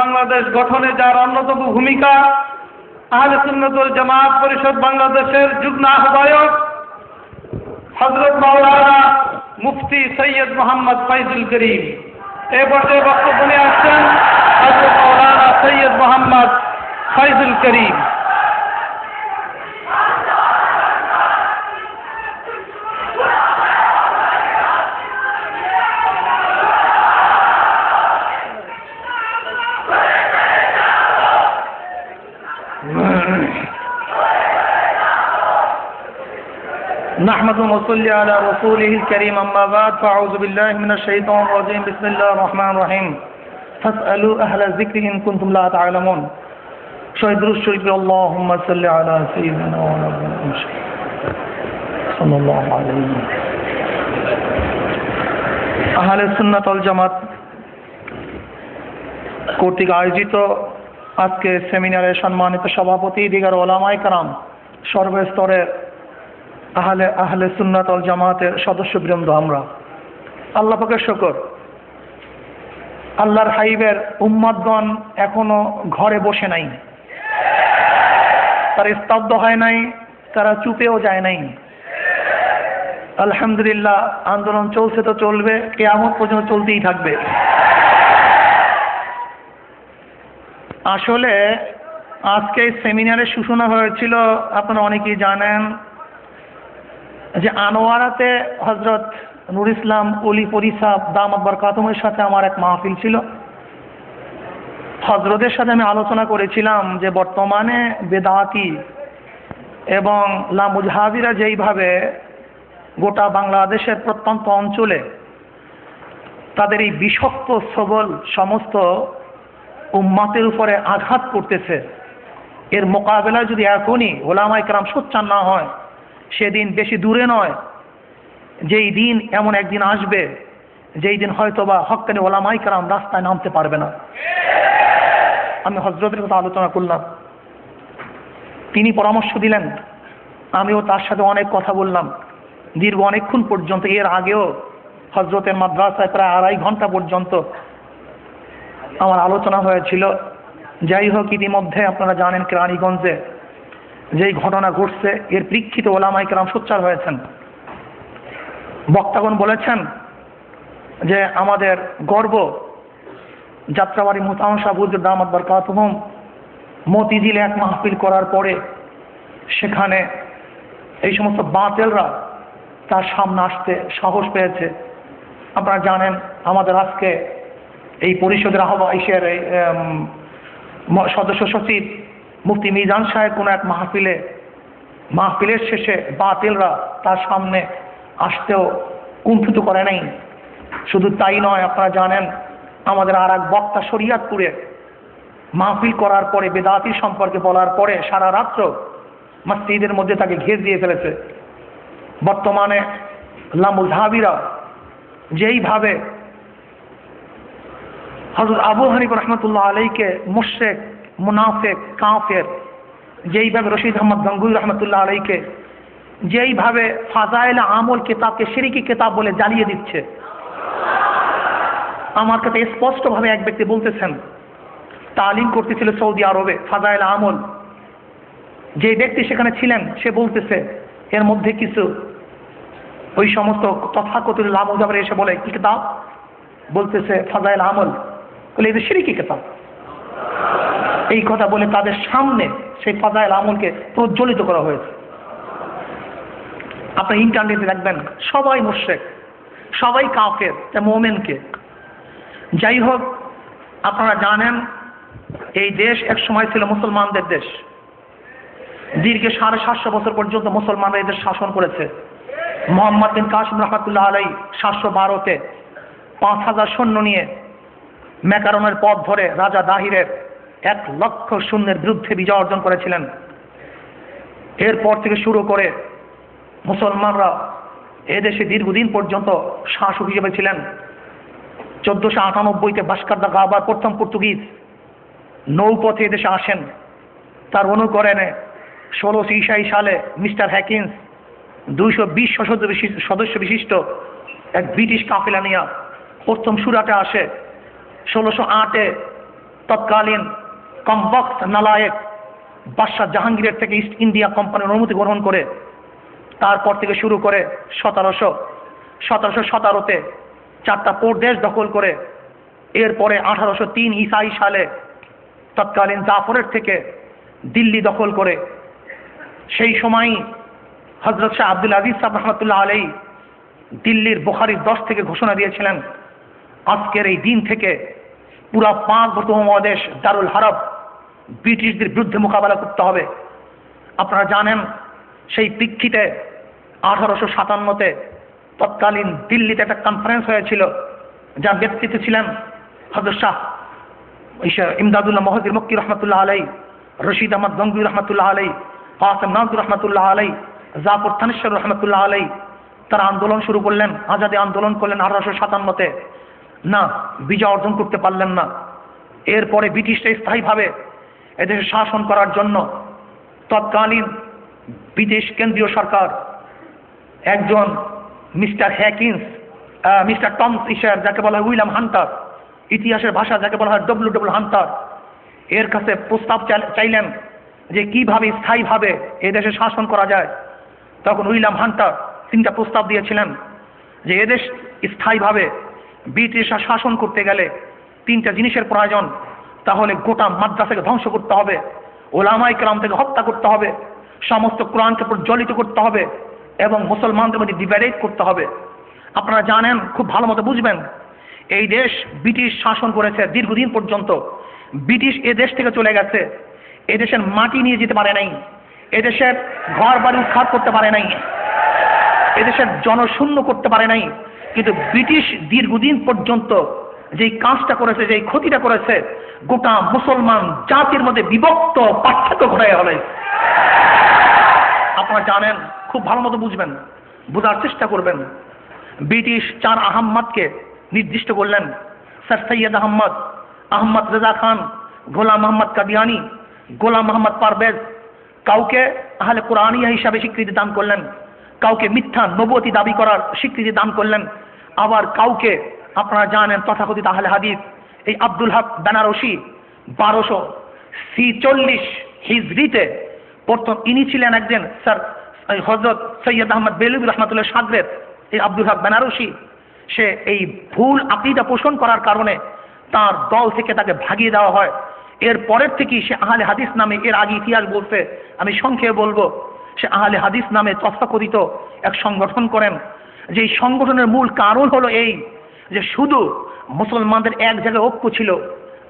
বাংলাদেশ গঠনে যার অন্যতম ভূমিকা, আহলে সুন্নতুল জামাত পরিষদ বাংলাদেশের যুগ্ম আহ্বায়ক হজরত মাওলানা মুফতি সৈয়দ মোহাম্মদ ফাইজুল করিম। এ পর্যায়ে বক্তব্য নিয়ে আসছেন হজরত মাওলানা সৈয়দ মোহাম্মদ ফাইজুল করিম। نحمد ونصلي على رسوله الكريم أما بعد فأعوذ بالله من الشيطان الرجيم بسم الله الرحمن الرحيم فاسألوا أهل الذكر إن كنتم لا تعلمون شهد الشريف اللهم صل على سيدنا ونبينا صلى الله عليه وسلم আহলে সুন্নাত ওয়াল জামাত কর্তৃক আয়োজিত আজকে সেমিনারে সম্মানিত সভাপতি দিগার ওলামাই কারাম সর্বস্তরের আহলে আহলে সুন্নাত ওয়াল জামাতের সদস্যবৃন্দ আমরা। আল্লাহ পাকের শকর। আল্লাহর হাইবের উম্মাদগণ এখনও ঘরে বসে নাই। তারা স্তব্ধ হয় নাই, তারা চুপেও যায় নাই। আলহামদুলিল্লাহ, আন্দোলন চলছে তো চলবে কে কেয়ামত পর্যন্ত চলতেই থাকবে। আসলে আজকে এই সেমিনারে সূচনা হয়েছিল, আপনারা অনেকেই জানেন যে আনোয়ারাতে হজরত নুর ইসলাম অলি পরিসাব দামত বরকাতমের সাথে আমার এক মাহফিল ছিল। হজরতের সাথে আমি আলোচনা করেছিলাম যে বর্তমানে বেদাতি এবং লামুজহাবিরা যেইভাবে গোটা বাংলাদেশের প্রত্যন্ত অঞ্চলে তাদের এই বিষাক্ত সবল সমস্ত উম্মাতের উপরে আঘাত করতেছে, এর মোকাবেলায় যদি এখনই ওলামাই কালাম সোচ্চার না হয় সেদিন বেশি দূরে নয়, যেই দিন এমন একদিন আসবে, যেই দিন হয়তোবা হকানি ওলামাই কালাম রাস্তায় নামতে পারবে না। আমি হজরতের কথা আলোচনা করলাম। তিনি পরামর্শ দিলেন। আমিও তার সাথে অনেক কথা বললাম। দীর্ঘ অনেকক্ষণ পর্যন্ত এর আগেও হজরতের মাদ্রাসায় প্রায় আড়াই ঘণ্টা পর্যন্ত আমার আলোচনা হয়েছিল। যাই হোক, ইতিমধ্যে আপনারা জানেন কেরানীগঞ্জে যেই ঘটনা ঘটছে, এর প্রেক্ষিতে ওলামাই কেরাম সোচ্চার হয়েছেন। বক্তাগণ বলেছেন যে আমাদের গর্ব যাত্রাবাড়ি মুতামশা বুজুর দামাত বরকাতহুম মতিঝিলে এক মাহফিল করার পরে সেখানে এই সমস্ত বাতেলরা তার সামনে আসতে সাহস পেয়েছে। আপনারা জানেন, আমাদের আজকে এই পরিষদের আহ্বাইশের এই সদস্য সচিব মুফতি মিজান সাহেব কোনো এক মাহফিলে, মাহফিলের শেষে বাতিলরা তার সামনে আসতেও কুণ্ঠিত করে নাই। শুধু তাই নয়, আপনারা জানেন, আমাদের আর এক বক্তা শরিয়াতপুরে মাহফিল করার পরে, বেদাতি সম্পর্কে বলার পরে সারা রাত্র মসজিদের মধ্যে তাকে ঘের দিয়ে ফেলেছে। বর্তমানে লামুজহাবিরা যেইভাবে হজরত আবু হানিফ রহমতুল্লাহ আলীকে মুশেক মুনাফেক, কাফের, যেইভাবে রশিদ আহমদ গঙ্গুই রহমতুল্লাহ আলীকে যেইভাবে ফাজাইল আমল কিতাবকে সিরিকি কিতাব বলে জ্বালিয়ে দিচ্ছে। আমার কাছে স্পষ্টভাবে এক ব্যক্তি বলতেছেন, তালিম করতেছিল সৌদি আরবে ফাজাইল আমল। যে ব্যক্তি সেখানে ছিলেন, সে বলতেছে, এর মধ্যে কিছু ওই সমস্ত তথাকথিত লাভ উজাবের এসে বলে, কি কিতাব? বলতেছে, ফাজাইল আমল। বলে এদের সিরিকি কিতাব। এই কথা বলে তাদের সামনে সেই ফাজাইল আমলকে প্রজ্বলিত করা হয়েছে। আপনি ইন্টারনেটে দেখবেন, সবাই মুশেক সবাই কাফের মোমেনকে যাই হোক, আপনারা জানেন, এই দেশ এক সময় ছিল মুসলমানদের দেশ। দীর্ঘ সাড়ে সাতশো বছর পর্যন্ত মুসলমানরা এদের শাসন করেছে। মোহাম্মদ বিন কাসিম রহমতুল্লাহ আলাই সাতশো বারোতে পাঁচ হাজার সৈন্য নিয়ে ম্যাকারনের পথ ধরে রাজা দাহিরের এক লক্ষ শূন্যের বিরুদ্ধে বিজয় অর্জন করেছিলেন। এরপর থেকে শুরু করে মুসলমানরা এদেশে দীর্ঘদিন পর্যন্ত শাসক হিসেবে ছিলেন। চোদ্দশো আটানব্বইতে ভাস্কর দা গাবার প্রথম পর্তুগিজ নৌপথে এদেশে আসেন। তার অনুকরণে ষোলোশো ইসাই সালে মিস্টার হ্যাকিন্স দুইশো বিশ সদস্য বিশিষ্ট এক ব্রিটিশ কাফেলা নিয়ে প্রথম সুরাটে আসে। ষোলোশো আটে তৎকালীন কমবক্স নালায়েক বাদশাহ জাহাঙ্গীরের থেকে ইস্ট ইন্ডিয়া কোম্পানির অনুমতি গ্রহণ করে, তারপর থেকে শুরু করে সতেরোশো সতেরোশো সতেরোতে চারটা প্রদেশ দখল করে, এরপরে আঠারোশো তিন ইসাই সালে তৎকালীন জাফরের থেকে দিল্লি দখল করে। সেই সময়ই হজরত শাহ আব্দুল আজিজ সাহ রহমতুল্লাহ আলাই দিল্লির বোখারির দশ থেকে ঘোষণা দিয়েছিলেন, আজকের এই দিন থেকে পুরা পাঁচ মহাদেশ দারুল হারব ব্রিটিশদের বিরুদ্ধে মোকাবেলা করতে হবে। আপনারা জানেন, সেই প্রেক্ষিতে আঠারোশো সাতান্নতে তৎকালীন দিল্লিতে একটা কনফারেন্স হয়েছিল, যার ব্যক্তিত্বে ছিলেন হজরত শাহ ইমদাদুল্লাহ মহদির মক্কি রহমতুল্লাহ আলাই রশিদ আহমদ গঙ্গুর রহমতুল্লাহ আলাই কাসেম নাজুর রহমতুল্লাহ আলাই জাফর থানেশ্বর রহমতুল্লাহ আলাই তারা আন্দোলন শুরু করলেন, আজাদি আন্দোলন করলেন আঠারোশো সাতান্নতে। না, বিজয় অর্জন করতে পারলেন না। এরপরে ব্রিটিশরা স্থায়ীভাবে এদেশে শাসন করার জন্য তৎকালীন বিদেশ কেন্দ্রীয় সরকার একজন মিস্টার হ্যাকিন্স মিস্টার টমস ইশার যাকে বলা হয় উইলাম হান্টার, ইতিহাসের ভাষা যাকে বলা হয় ডব্লিউ ডব্লিউ হান্টার, এর কাছে প্রস্তাব চাই- চাইলেন যে কীভাবে স্থায়ীভাবে এদেশে শাসন করা যায়। তখন উইলাম হান্টার তিনটা প্রস্তাব দিয়েছিলেন যে এদেশ স্থায়ীভাবে ব্রিটিশরা শাসন করতে গেলে তিনটা জিনিসের প্রয়োজন তাহলে গোটা মাদ্রাসাকে ধ্বংস করতে হবে। ওলামাই কেরাম থেকে হত্যা করতে হবে। সমস্ত কোরআনকে প্রজ্বলিত করতে হবে এবং মুসলমানদের মধ্যে ডিভাইডেড করতে হবে। আপনারা জানেন, খুব ভালো মতো বুঝবেন, এই দেশ ব্রিটিশ শাসন করেছে দীর্ঘদিন পর্যন্ত। ব্রিটিশ এ দেশ থেকে চলে গেছে। এদেশের মাটি নিয়ে যেতে পারে নাই। এদেশের ঘর বাড়ি উৎখাত করতে পারে নাই। এদেশের জনশূন্য করতে পারে নাই। কিন্তু ব্রিটিশ দীর্ঘদিন পর্যন্ত যেই কাজটা করেছে, যেই ক্ষতিটা করেছে, গোটা মুসলমান জাতির মধ্যে বিভক্ত পার্থক্য ঘটাই হলে আপনারা জানেন, খুব ভালো মতো বুঝবেন, বোঝার চেষ্টা করবেন। ব্রিটিশ চার আহম্মদকে নির্দিষ্ট করলেন, স্যার সৈয়দ আহম্মদ আহম্মদ রেজা খান, গোলাম মোহাম্মদ কাদিয়ানি, গোলাম মোহাম্মদ পারভেজ, কাউকে আহলে কোরআনিয়া হিসাবে স্বীকৃতি দান করলেন, কাউকে মিথ্যা নবতী দাবি করার স্বীকৃতি দান করলেন, আবার কাউকে আপনারা জানেন তথাকথিত আহলে হাদিস, এই আব্দুল হক বেনারসি বারোশো ছিচল্লিশ হিজরিতে প্রথম ইনি ছিলেন একজন স্যার হজরত সৈয়দ আহমদ বেলুবি রহমতুল্লাহ সাগরের, এই আব্দুল হক বেনারসি। সে এই ভুল আকিদা পোষণ করার কারণে তার দল থেকে তাকে ভাগিয়ে দেওয়া হয়। এর পরের থেকেই সে আহলে হাদিস নামে, এর আগে ইতিহাস বলছে, আমি সংক্ষেপে বলব, সে আহলে হাদিস নামে তথাকথিত এক সংগঠন করেন যে সংগঠনের মূল কারণ হলো এই যে শুধু মুসলমানদের এক জায়গায় ঐক্য ছিল,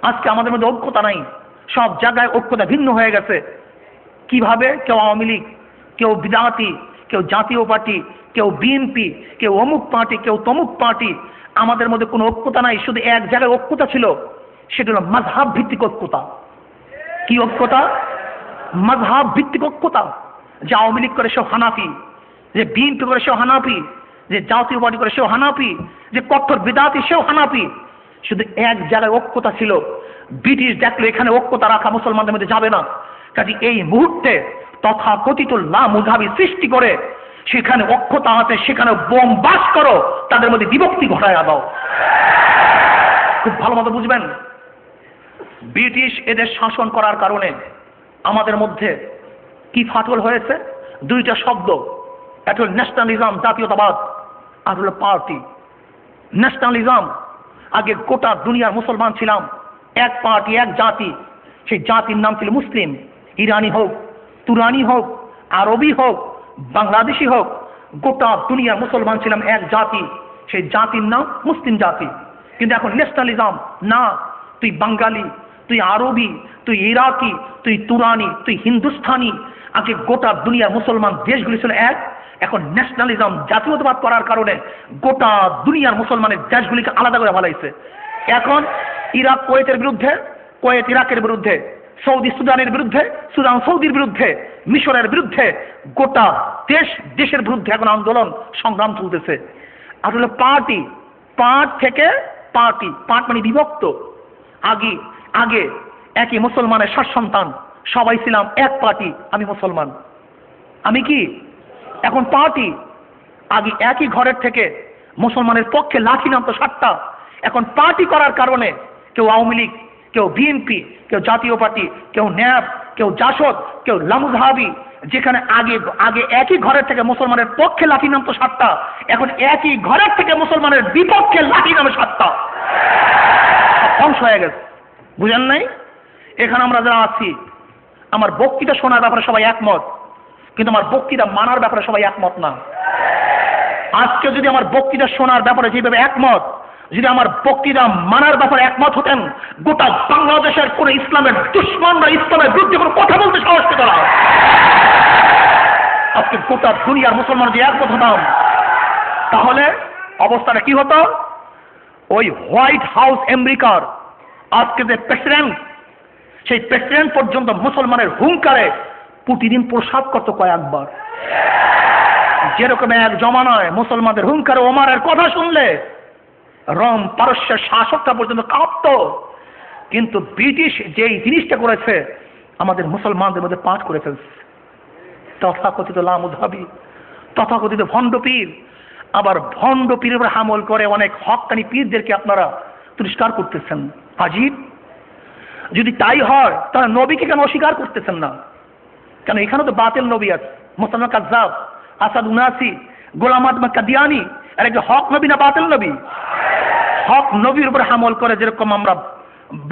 আজকে আমাদের মধ্যে ঐক্যতা নাই। সব জায়গায় ঐক্যতা ভিন্ন হয়ে গেছে। কীভাবে? কেউ আওয়ামী লীগ, কেউ বিদাতি, কেউ জাতীয় পার্টি, কেউ বিএনপি, কেউ অমুক পার্টি, কেউ তমুক পার্টি। আমাদের মধ্যে কোনো ঐক্যতা নাই, শুধু এক জায়গায় ঐক্যতা ছিল। সেটা হলো মাঝহাব ভিত্তিক ঐক্যতা। কি ঐক্যতা? মাঝহাব ভিত্তিক ঐক্যতা। যে আওয়ামী লীগ করে সেও হানাফি, যে বিএনপি করে সেও হানাফি যে জাতীয় পার্টি করে সেও হানাপি যে কঠোর বিদাতি সেও হানাপি শুধু এক জায়গায় ঐক্যতা ছিল, ব্রিটিশ দেখল এখানে ঐক্যতা রাখা মুসলমানদের মধ্যে যাবে না। কাজে এই মুহূর্তে তথা কথিত লা মুজাবি সৃষ্টি করে, সেখানে অক্ষতা আছে, সেখানে বোম বাস করো, তাদের মধ্যে বিভক্তি ঘটায় দাও খুব ভালো মতো বুঝবেন? ব্রিটিশ এদের শাসন করার কারণে আমাদের মধ্যে কি ফাটল হয়েছে? দুইটা শব্দ একটা ন্যাশনালিজম জাতীয়তাবাদ। আর হলো পার্টি ন্যাশনালিজম আগে গোটা দুনিয়ার মুসলমান ছিলাম। এক পার্টি, এক জাতি। সেই জাতির নাম ছিল মুসলিম। ইরানি হোক, তুরানি হোক, আরবি হোক, বাংলাদেশি হোক, গোটা দুনিয়ার মুসলমান ছিলাম এক জাতি। সেই জাতির নাম মুসলিম জাতি। কিন্তু এখন ন্যাশনালিজম না, তুই বাঙালি, তুই আরবি, তুই ইরাকি, তুই তুরানি, তুই হিন্দুস্থানি আগে গোটা দুনিয়ার মুসলমান দেশগুলি ছিল এক। এখন ন্যাশনালিজম জাতীয়তাবাদ করার কারণে গোটা দুনিয়ার মুসলমানের দেশগুলিকে আলাদা করে ভালাইছে এখন ইরাক কোয়েতের বিরুদ্ধে, কোয়েত ইরাকের বিরুদ্ধে, সৌদি সুদানের বিরুদ্ধে, সুদান সৌদির বিরুদ্ধে, মিশরের বিরুদ্ধে গোটা দেশ, দেশের বিরুদ্ধে এখন আন্দোলন, সংগ্রাম চলতেছে। আসলে পার্টি, পার্ট থেকে পার্টি, পার্ট মানে বিভক্ত। আগে আগে একই মুসলমানের সাত সন্তান সবাই ছিলাম এক পার্টি, আমি মুসলমান। আমি কি? এখন পার্টি আগে একই ঘরের থেকে মুসলমানের পক্ষে লাঠি নামতো সাতটা। এখন পার্টি করার কারণে কেউ আওয়ামী লীগ, কেউ বিএনপি, কেউ জাতীয় পার্টি, কেউ ন্যাপ, কেউ জাসদ, কেউ লামুজহাবি যেখানে আগে আগে একই ঘরের থেকে মুসলমানের পক্ষে লাঠি নামতো সাতটা, এখন একই ঘরের থেকে মুসলমানের বিপক্ষে লাঠি নামে সাতটা। ধ্বংস হয়ে গেছে। বুঝেন নাই? এখানে আমরা যারা আছি, আমার বক্তৃতা শোনার ব্যাপারে সবাই একমত। কিন্তু আমার বক্তৃতা মানার ব্যাপারে সবাই একমত না। আজকে যদি আমার বক্তৃতা শোনার ব্যাপারে যেভাবে একমত, যদি আমার বক্তৃতা মানার ব্যাপারে একমত হতেন, গোটা বাংলাদেশের কোন ইসলামের দুশ্মনরা ইসলামের বিরুদ্ধে কোনো কথা বলতে সাহস পেত না। আজকে গোটা দুনিয়ার মুসলমান যে একমত হতাম, তাহলে অবস্থাটা কি হতো? ওই হোয়াইট হাউস আমেরিকার আজকে যে প্রেসিডেন্ট, সেই প্রেসিডেন্ট পর্যন্ত মুসলমানের হুঙ্কারে প্রতিদিন প্রসাদ করতো কয়েকবার। যেরকম এক জমানায় মুসলমানদের হুঙ্কারে ওমারের কথা শুনলে, রম পারস্যের শাসকটা পর্যন্ত কাঁপত। কিন্তু ব্রিটিশ যেই জিনিসটা করেছে, আমাদের মুসলমানদের মধ্যে পাঠ করে ফেলছে তথাকথিত লামুধাবি, তথাকথিত ভণ্ড পীর আবার ভণ্ড পীরের উপর হামল করে অনেক হকানি পীরদেরকে আপনারা তিরস্কার করতেছেন। আজিব যদি তাই হয় তাহলে নবীকে কেন অস্বীকার করতেছেন না? কেন এখানে তো বাতিল নবী আছে। মুসলমান কাজাব আসাদ উনাসি, গোলাম আদমা কাদিয়ানি, আর একটা হক নবী না বাতিল নবী? হক নবীর উপর হামল করে যেরকম আমরা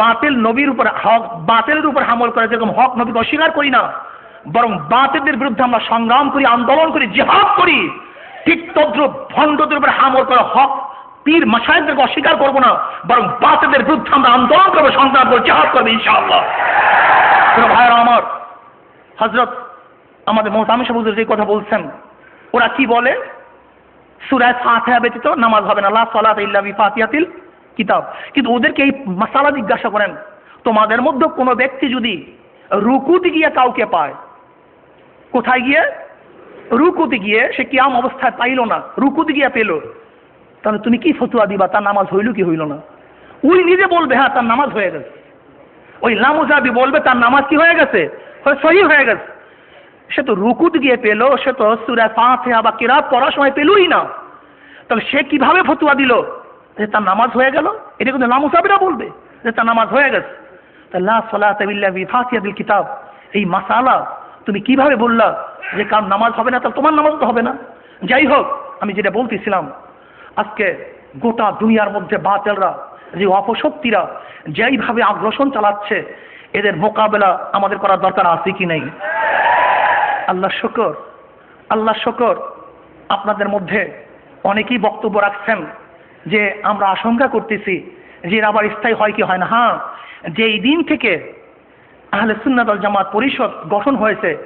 বাতিল নবীর উপর, হক বাতিলের উপর হামল করে যেরকম হক নবীকে অস্বীকার করি না, বরং বাতিলদের বিরুদ্ধে আমরা সংগ্রাম করি, আন্দোলন করি, জিহাদ করি, ঠিক তদ্রুপ ভণ্ডদের উপর হামল করে হক পীর মাসায়কদেরকে অস্বীকার করব না, বরং বাতিলদের বিরুদ্ধে আমরা আন্দোলন করব, সংগ্রাম করব, জিহাদ করব, ইনশাআল্লাহ। ভাইয়েরা আমার হজরত আমাদের মোহতামি সাহুজুর যে কথা বলছেন, ওরা কি বলে? সুরায় ফাতিহা ব্যতীত নামাজ হবে না। লা সালাত ইল্লা বি ফাতিহাতিল কিতাব। কিন্তু ওদেরকে এই মাসালা জিজ্ঞাসা করেন, তোমাদের মধ্যে কোনো ব্যক্তি যদি রুকুতে গিয়ে কাউকে পায়, কোথায় গিয়ে? রুকুতে গিয়ে সে কিয়াম অবস্থায় পাইল না, রুকুতে গিয়ে পেল, তাহলে তুমি কি ফতুয়া দিবা? তার নামাজ হইল কি হইল না? ওই নিজে বলবে হ্যাঁ তার নামাজ হয়ে গেছে। ওই লামুজাবি বলবে, তার নামাজ কি হয়ে গেছে? সহি হয়ে গেছে। সে তো রুকুত গিয়ে পেল, সে তো সুরা পাঁচে আবার কেরাত পড়ার সময় পেলই না। তাহলে সে কীভাবে ফতুয়া দিল? যে তার নামাজ হয়ে গেল। এটা কিন্তু লামুসাবিরা বলবে যে তার নামাজ হয়ে গেছে। লা সলাত বিল্লাহি ফাতিহাতুল কিতাব। এই মাসালা তুমি কীভাবে বললা যে কার নামাজ হবে না তাহলে তোমার নামাজ তো হবে না। যাই হোক, আমি যেটা বলতেছিলাম, আজকে গোটা দুনিয়ার মধ্যে বাতেলরা, যে অপশক্তিরা, যেইভাবে আগ্রাসন চালাচ্ছে এদের মোকাবেলা আমাদের করার দরকার আছে কি নেই? আল্লাহ শকর আল্লাহ শকর। আপনাদের মধ্যে অনেকেই বক্তব্য রাখছেন যে আমরা আশঙ্কা করতেছি যে আবার স্থায়ী হয় কি হয় না। হ্যাঁ যেই দিন থেকে আহলে সুন্নাতল জামাত পরিষদ গঠন হয়েছে,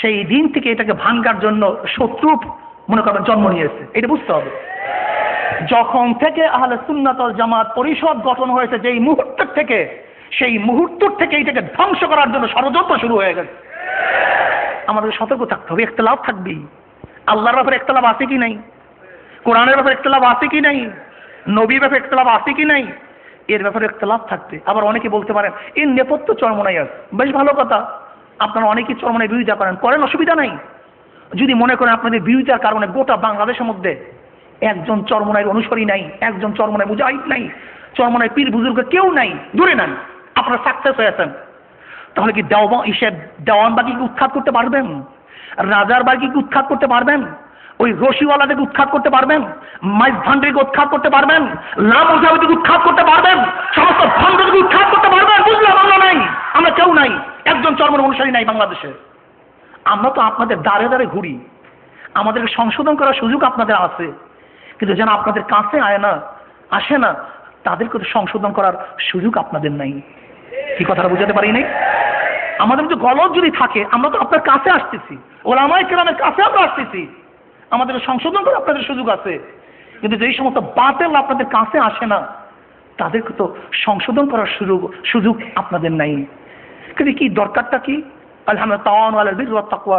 সেই দিন থেকে এটাকে ভাঙ্গার জন্য শত্রু মনে করেন জন্ম নিয়েছে। এটা বুঝতে হবে। যখন থেকে আহলে সুন্নাতল জামাত পরিষদ গঠন হয়েছে, যেই মুহূর্ত থেকে সেই মুহূর্ত থেকে এটাকে ধ্বংস করার জন্য ষড়যন্ত্র শুরু হয়ে গেছে। আমাদের সতর্ক থাকতে হবে একতলাভ থাকবেই। আল্লাহর ব্যাপারে একতলাভ আছে কি নাই? কোরআনের ব্যাপারে একতলাভ আছে কি নাই? নবীর ব্যাপারে একতলাভ আছে কি নাই? এর ব্যাপারে একতলাভ থাকবে আবার অনেকে বলতে পারেন এর নেপথ্য চরমনাই আছে। বেশ ভালো কথা। আপনারা অনেকেই চরমনায় বিরোধিতা করেন। করেন, অসুবিধা নাই। যদি মনে করেন আপনাদের বিরোধিতার কারণে গোটা বাংলাদেশের মধ্যে একজন চরমনায়ের অনুসরী নাই, একজন চরমনায় মুজাহিদ নাই চরমনায় পীর বুজুর্গ কেউ নাই, দূরে নেন আপনারা সাকসেস হয়েছেন। তাহলে কি দেওয়া ইসের দেওয়ান বাকিকে উৎখাত করতে পারবেন? রাজার বাকিকে উৎখাত করতে পারবেন? ওই রশিওয়ালাদেরকে উৎখাত করতে পারবেন? মাইজ ভান্ডারিকে উৎখাত করতে পারবেন? লাম উৎখাত করতে পারবেন? সমস্ত ভান্ডারকে উৎখাত করতে পারবেন? বুঝলাম, আমরা নাই। আমরা কেউ নাই। একজন চর্মের অনুসারী নাই বাংলাদেশে। আমরা তো আপনাদের দাঁড়ে দাঁড়ে ঘুরি। আমাদেরকে সংশোধন করার সুযোগ আপনাদের আছে। কিন্তু যেন আপনাদের কাছে আয় না, আসে না, তাদেরকে তো সংশোধন করার সুযোগ আপনাদের নাই। কি কথাটা বুঝাতে পারি নাই? আমাদের মধ্যে গলত যদি থাকে, আমরা তো আপনার কাছে আসতেছি। ওলামাই কেরামের কাছে আমরা আসতেছি। আমাদের সংশোধন করার আপনাদের সুযোগ আছে। কিন্তু যেই সমস্ত বাতেল আপনাদের কাছে আসে না, তাদেরকে তো সংশোধন করার সুযোগ সুযোগ আপনাদের নাই। কিন্তু কি দরকারটা কি? আলহামদুলিল্লাহ, তাওয়ান আলাল বীর তাকওয়া,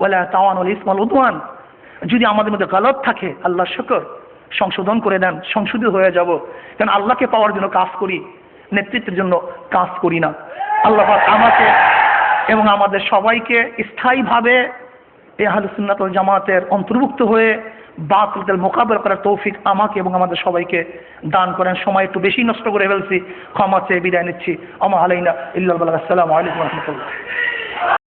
ওয়ালা তাওয়ান আল ইসমাল উদওয়ান। যদি আমাদের মধ্যে গলত থাকে আল্লাহ শুকর, সংশোধন করে দেন, সংশোধিত হয়ে যাব। কারণ আল্লাহকে পাওয়ার জন্য কাজ করি। নেতৃত্বের জন্য কাজ করি না। আল্লাহ আমাকে এবং আমাদের সবাইকে স্থায়ীভাবে এ আহলে সুন্নাতুল জামাতের অন্তর্ভুক্ত হয়ে বাতিলদের মোকাবেলা করার তৌফিক আমাকে এবং আমাদের সবাইকে দান করেন। সময় একটু বেশি নষ্ট করে ফেলছি, ক্ষমা চেয়ে বিদায় নিচ্ছি। আমা আলাইনা ইল্লাহ আসসালামু আলাইকুম রহমতুল্লাহ।